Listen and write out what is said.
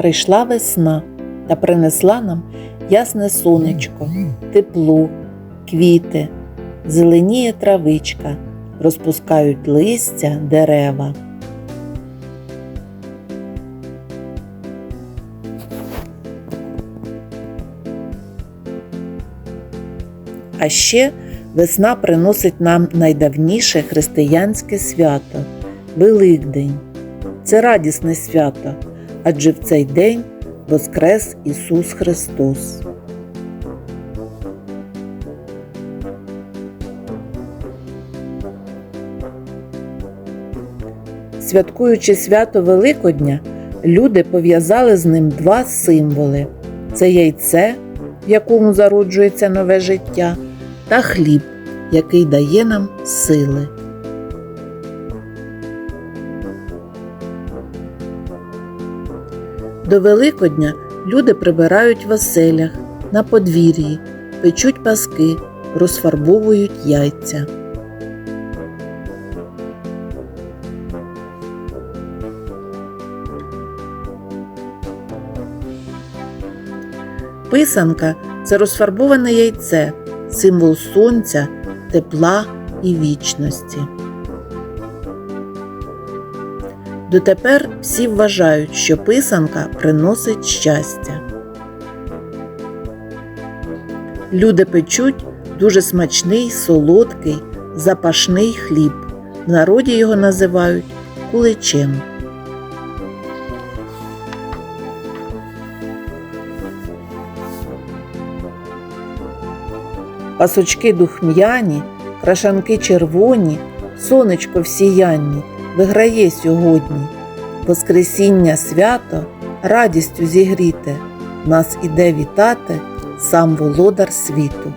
прийшла весна та принесла нам ясне сонечко, тепло, квіти, зеленіє травичка, розпускають листя дерева. А ще весна приносить нам найдавніше християнське свято Великдень. Це радісне свято, адже в цей день воскрес Ісус Христос. Святкуючи свято Великодня, люди пов'язали з ним два символи: це яйце, в якому зароджується нове життя, та хліб, який дає нам сили. До Великодня люди прибирають в оселях, на подвір'ї, печуть паски, розфарбовують яйця. Писанка це розфарбоване яйце, символ сонця, тепла і вічності. Дотепер всі вважають, що писанка приносить щастя. Люди печуть дуже смачний, солодкий, запашний хліб. В народі його називають куличем. Пасочки духм'яні, крашанки червоні, сонечко всіянні виграє сьогодні. Воскресіння свято радістю зігріте, нас іде вітати сам володар світу.